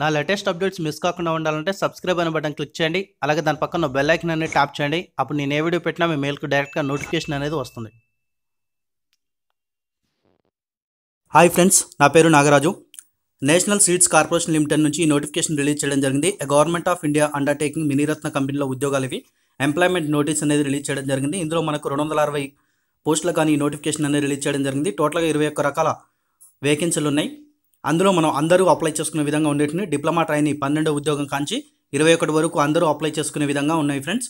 నా latest updates miss కాకుండా ఉండాలంటే సబ్స్క్రైబ్ అనే బటన్ క్లిక్ చేయండి. అలాగే దాని పక్కన బెల్ ఐకన్ అనేది ట్యాప్ చేయండి. అప్పుడు నేను ఏ వీడియో పెట్టినా మీ మెయిల్కి డైరెక్ట్గా నోటిఫికేషన్ అనేది వస్తుంది. హాయ్ ఫ్రెండ్స్ నా పేరు Nagaraju. National seeds corporation limited నుంచి ఈ నోటిఫికేషన్ రిలీజ్ చేయడం జరిగింది. Government of India undertaking Miniratna కంపెనీలో ఉద్యోగాలు ఇవి. ఎంప్లాయ్మెంట్ నోటీస్ అనేది రిలీజ్ చేయడం జరిగింది. ఇందులో మనకు రెండు వందల అరవై పోస్టులు కానీ ఈ నోటిఫికేషన్ అనేది రిలీజ్ చేయడం జరిగింది. టోటల్గా ఇరవై ఒక్క రకాల వేకెన్సీలు ఉన్నాయి. అందులో మనం అందరూ అప్లై చేసుకునే విధంగా ఉండేటిని డిప్లొమా ట్రైనీ పన్నెండో ఉద్యోగం కాంచి ఇరవై ఒకటి వరకు అందరూ అప్లై చేసుకునే విధంగా ఉన్నాయి ఫ్రెండ్స్.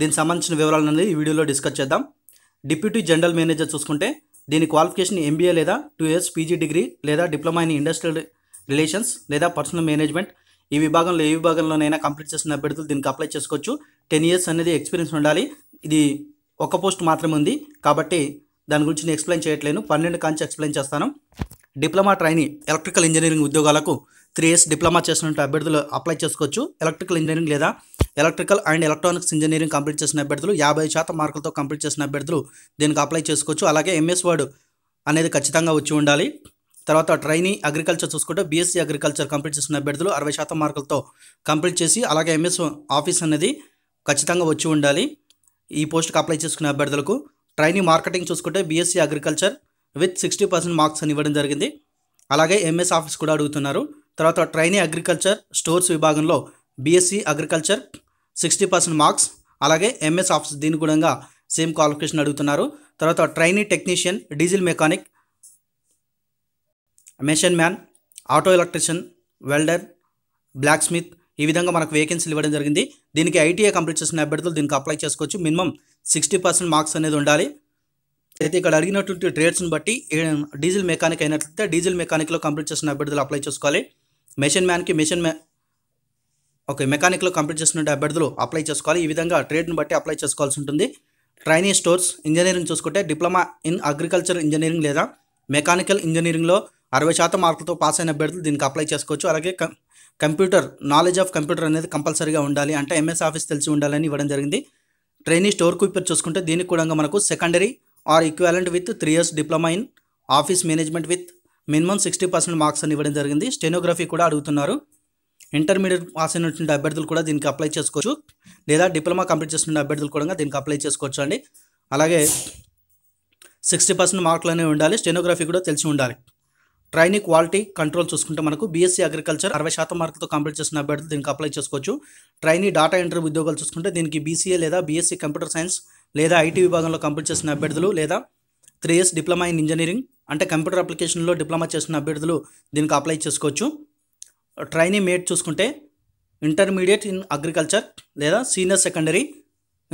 దీనికి సంబంధించిన వివరాలు అనేది ఈ వీడియోలో డిస్కస్ చేద్దాం. డిప్యూటీ జనరల్ మేనేజర్ చూసుకుంటే దీని క్వాలిఫికేషన్ ఎంబీఏ లేదా టూ ఇయర్స్ పీజీ డిగ్రీ లేదా డిప్లొమా ఇన్ ఇండస్ట్రియల్ రిలేషన్స్ లేదా పర్సనల్ మేనేజ్మెంట్ ఈ విభాగంలో ఏ విభాగంలోనైనా కంప్లీట్ చేసిన అభ్యర్థులు దీనికి అప్లై చేసుకోవచ్చు. టెన్ ఇయర్స్ అనేది ఎక్స్పీరియన్స్ ఉండాలి. ఇది ఒక పోస్ట్ మాత్రమే ఉంది కాబట్టి దాని గురించి నేను ఎక్స్ప్లెయిన్ చేయట్లేను పన్నెండు కాంచి ఎక్స్ప్లెయిన్ చేస్తాను. డిప్లొమా ట్రైనీ ఎలక్ట్రికల్ ఇంజనీరింగ్ ఉద్యోగాలకు త్రీ ఇయర్స్ డిప్లొమా చేసినట్టు అభ్యర్థులు అప్లై చేసుకోవచ్చు. ఎలక్ట్రికల్ ఇంజనీరింగ్ లేదా electrical and electronics engineering complete చేసిన అభ్యర్థులు యాభై శాతం మార్కులతో కంప్లీట్ చేసిన అభ్యర్థులు దీనికి అప్లై చేసుకోవచ్చు. అలాగే ఎంఎస్ వర్డ్ అనేది ఖచ్చితంగా వచ్చి ఉండాలి. తర్వాత ట్రైనీ అగ్రికల్చర్ చూసుకుంటే బీఎస్సీ అగ్రికల్చర్ కంప్లీట్ చేసిన అభ్యర్థులు అరవై శాతం మార్కులతో కంప్లీట్ చేసి అలాగే ఎంఎస్ ఆఫీస్ అనేది ఖచ్చితంగా వచ్చి ఉండాలి. ఈ పోస్ట్కి అప్లై చేసుకునే అభ్యర్థులకు ట్రైనీ మార్కెటింగ్ చూసుకుంటే BSc agriculture with sixty percent marks అని ఇవ్వడం జరిగింది. అలాగే ఎంఎస్ ఆఫీస్ కూడా అడుగుతున్నారు. తర్వాత ట్రైనీ అగ్రికల్చర్ స్టోర్స్ విభాగంలో BSc agriculture sixty percent marks. అలాగే ఎంఎస్ ఆఫీస్ దీని కూడా సేమ్ క్వాలిఫికేషన్ అడుగుతున్నారు. తర్వాత trainee technician diesel mechanic machine man auto electrician welder blacksmith ఈ విధంగా మనకు వేకెన్సీలు ఇవ్వడం జరిగింది. దీనికి ఐటీఐ కంప్లీట్ చేసిన అభ్యర్థులు దీనికి అప్లై చేసుకోవచ్చు. మినిమం సిక్స్టీ పర్సెంట్ మార్క్స్ అనేది ఉండాలి. అయితే ఇక్కడ అడిగినటువంటి ట్రేడ్స్ని బట్టి డీజిల్ మెకానిక్ అయినట్లయితే డీజిల్ మెకానిక్లో కంప్లీట్ చేసిన అభ్యర్థులు అప్లై చేసుకోవాలి. మెషిన్ మ్యాన్కి మెషిన్ మ్యా ఓకే మెకానిక్లో కంప్లీట్ చేసిన అభ్యర్థులు అప్లై చేసుకోవాలి. ఈ విధంగా ట్రేడ్ని బట్టి అప్లై చేసుకోవాల్సి ఉంటుంది. ట్రైనింగ్ స్టోర్స్ ఇంజనీరింగ్ చూసుకుంటే డిప్లొమా ఇన్ అగ్రికల్చర్ ఇంజనీరింగ్ లేదా మెకానికల్ ఇంజనీరింగ్లో అరవై శాతం మార్కులతో పాస్ అయిన అభ్యర్థులు దీనికి అప్లై చేసుకోవచ్చు. అలాగే కంప్యూటర్ నాలెడ్జ్ ఆఫ్ కంప్యూటర్ అనేది కంపల్సరీగా ఉండాలి. అంటే ఎంఎస్ ఆఫీస్ తెలిసి ఉండాలని ఇవ్వడం జరిగింది. ట్రైనింగ్ స్టోర్ కీపర్ చూసుకుంటే దీనికి కూడా మనకు secondary or equivalent with three years diploma in office management with minimum sixty percent marks అని ఇవ్వడం జరిగింది. స్టెనోగ్రఫీ కూడా అడుగుతున్నారు. ఇంటర్మీడియట్ పాస్ అయినటువంటి అభ్యర్థులు కూడా దీనికి అప్లై చేసుకోవచ్చు. లేదా డిప్లొమా కంప్లీట్ చేసిన అభ్యర్థులు కూడా దీనికి అప్లై చేసుకోవచ్చు అండి. అలాగే సిక్స్టీ పర్సెంట్ మార్కులు అనేవి ఉండాలి. స్టెనోగ్రఫీ కూడా తెలిసి ఉండాలి. ట్రైనీ క్వాలిటీ కంట్రోల్ చూసుకుంటే మనకు బీఎస్సీ అగ్రికల్చర్ అరవై శాతం మార్కులతో కంప్లీట్ చేసిన అభ్యర్థులు దీనికి అప్లై చేసుకోవచ్చు. ట్రైనీ డాటా ఎంట్రీ ఉద్యోగాలు చూసుకుంటే దీనికి బీసీఏ లేదా బీఎస్సీ కంప్యూటర్ సైన్స్ లేదా ఐటీ విభాగంలో కంప్లీట్ చేసిన అభ్యర్థులు లేదా three years diploma in engineering అంటే కంప్యూటర్ అప్లికేషన్లో డిప్లొమా చేసిన అభ్యర్థులు దీనికి అప్లై చేసుకోవచ్చు. ట్రైనీ మేట్ చూసుకుంటే ఇంటర్మీడియట్ ఇన్ అగ్రికల్చర్ లేదా సీనియర్ సెకండరీ.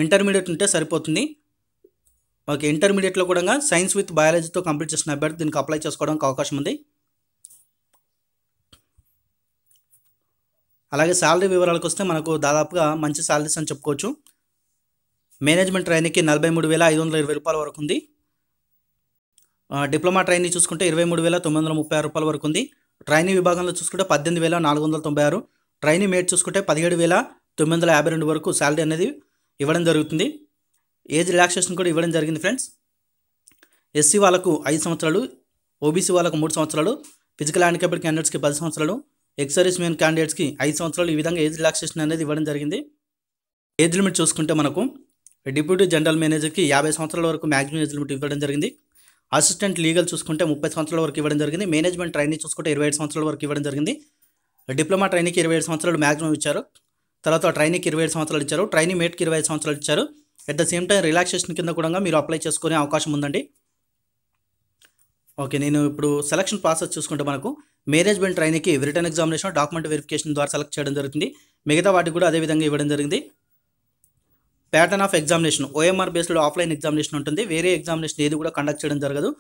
ఇంటర్మీడియట్ ఉంటే సరిపోతుంది. ఓకే ఇంటర్మీడియట్లో కూడా సైన్స్ విత్ బయాలజీతో కంప్లీట్ చేసిన అభ్యర్థి దీనికి అప్లై చేసుకోవడానికి అవకాశం ఉంది. అలాగే శాలరీ వివరాలకు వస్తే మనకు దాదాపుగా మంచి శాలరీస్ అని చెప్పుకోవచ్చు. మేనేజ్మెంట్ ట్రైనీకి నలభై మూడు వేల ఐదు వందల ఇరవై రూపాయల వరకు ఉంది డిప్లొమా ట్రైనీ చూసుకుంటే ఇరవై మూడు వేల తొమ్మిది వందల ముప్పై ఆరు రూపాయల వరకు ఉంది ట్రైనీ విభాగంలో చూసుకుంటే పద్దెనిమిది వేల నాలుగు వందల తొంభై ఆరు ట్రైనీ మేట్ చూసుకుంటే పదిహేడు వేల తొమ్మిది వందల యాభై రెండు వరకు శాలరీ అనేది ఇవ్వడం జరుగుతుంది. ఏజ్ రిలాక్సేషన్ కూడా ఇవ్వడం జరిగింది ఫ్రెండ్స్. ఎస్సీ వాళ్ళకు ఐదు సంవత్సరాలు ఓబీసీ వాళ్ళకు మూడు సంవత్సరాలు ఫిజికల్ హ్యాండిక్యాప్డ్ క్యాండిడేట్స్కి పది సంవత్సరాలు ఎక్స్ సర్వీస్ మెన్ క్యాండిడేట్స్కి ఐదు సంవత్సరాలు ఈ విధంగా ఏజ్ రిలాక్సేషన్ అనేది ఇవ్వడం జరిగింది. ఏజ్ లిమిట్ చూసుకుంటే మనకు డిప్యూటీ జనరల్ మేనేజర్కి యాభై సంవత్సరాల వరకు మ్యాక్సిమం ఏజ్ లిమిట్ ఇవ్వడం జరిగింది. అసిస్టెంట్ లీగల్ చూసుకుంటే ముప్పై సంవత్సరాల వరకు ఇవ్వడం జరిగింది. మేనేజ్మెంట్ ట్రైనింగ్ చూసుకుంటే ఇరవై ఐదు సంవత్సరాల వరకు ఇవ్వడం జరిగింది. డిప్లొమా ట్రైనింగ్కి ఇరవై ఏడు సంవత్సరాలు మ్యాక్సిమం ఇచ్చారు. తర్వాత ట్రైనింగ్కి ఇరవై ఏడు సంవత్సరాలు ఇచ్చారు. ట్రైనింగ్ మేట్కి ఇరవై ఐదు సంవత్సరాలు ఇచ్చారు. At the same time relaxation కింద కూడా మీరు అప్లై చేసుకునే అవకాశం ఉందండి. ఓకే నేను ఇప్పుడు సెలక్షన్ ప్రాసెస్ చూసుకుంటే మనకు మేనేజ్మెంట్ ట్రైనింగ్కి రిటర్న్ ఎగ్జామినేషన్ డాక్యుమెంట్ వెరిఫికేషన్ ద్వారా సెలెక్ట్ చేయడం జరుగుతుంది. మిగతా వాటికి కూడా అదే విధంగా ఇవ్వడం జరిగింది. Pattern of examination OMR based offline examination ఉంటుంది. వేరే ఎగ్జామినేషన్ ఏది కూడా కండక్ట్ చేయడం జరగదు.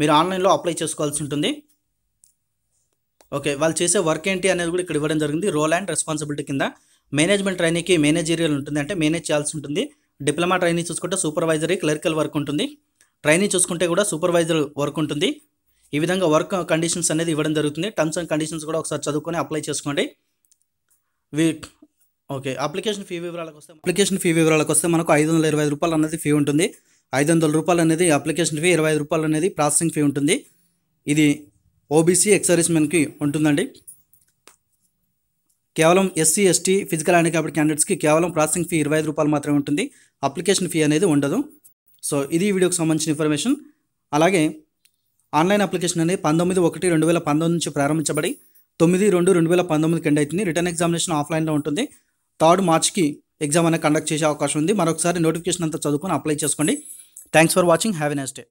మీరు ఆన్లైన్లో అప్లై చేసుకోవాల్సి ఉంటుంది. ఓకే వాళ్ళు చేసే వర్క్ ఏంటి అనేది కూడా ఇక్కడ ఇవ్వడం జరిగింది. రోల్ అండ్ రెస్పాన్సిబిలిటీ కింద. మేనేజ్మెంట్ ట్రైనీకి మేనేజీరియల్ ఉంటుంది. అంటే మేనేజ్ చేయాల్సి ఉంటుంది. డిప్లొమా ట్రైనీ చూసుకుంటే సూపర్వైజరీ క్లరికల్ వర్క్ ఉంటుంది. ట్రైనీ చూసుకుంటే కూడా సూపర్వైజర్ వర్క్ ఉంటుంది. ఈ విధంగా వర్క్ కండిషన్స్ అనేది ఇవ్వడం జరుగుతుంది. టర్మ్స్ అండ్ కండిషన్స్ కూడా ఒకసారి చదువుకొని అప్లై చేసుకోండి. వీ ఓకే అప్లికేషన్ ఫీ వివరాలకు వస్తే అప్లికేషన్ ఫీ వివరాలకు వస్తే మనకు ఐదు వందల ఇరవై రూపాయలు అనేది ఫీ ఉంటుంది. ఐదు వందల రూపాయలు అనేది అప్లికేషన్ ఫీ ఇరవై ఐదు రూపాయలు అనేది ప్రాసెసింగ్ ఫీ ఉంటుంది. ఇది ఓబీసీ ఎక్స్ ఉంటుందండి. కేవలం ఎస్సీ ఎస్టీ ఫిజికల్ హ్యాండిక్యాప్డ్ క్యాండిడేట్స్కి కేవలం ప్రాసెసింగ్ ఫీ ఇరవై ఐదు రూపాయలు మాత్రమే ఉంటుంది. అప్లికేషన్ ఫీ అనేది ఉండదు. సో ఇది వీడియోకి సంబంధించిన ఇన్ఫర్మేషన్. అలాగే ఆన్లైన్ అప్లికేషన్ అనేది పంతొమ్మిది ఒకటి రెండు వేల పంతొమ్మిది నుంచి ప్రారంభించబడి తొమ్మిది రెండు రెండు వేల పంతొమ్మిదికి ఎండ్ అవుతుంది. రిటర్న్ ఎగ్జామినేషన్ ఆఫ్లైన్లో ఉంటుంది. థర్డ్ మార్చ్కి ఎగ్జామ్ అనేది కండక్ట్ చేసే అవకాశం ఉంది. మరొకసారి నోటిఫికేషన్ అంతా చదువుకొని అప్లై చేసుకోండి. Thanks for watching. Have a next day.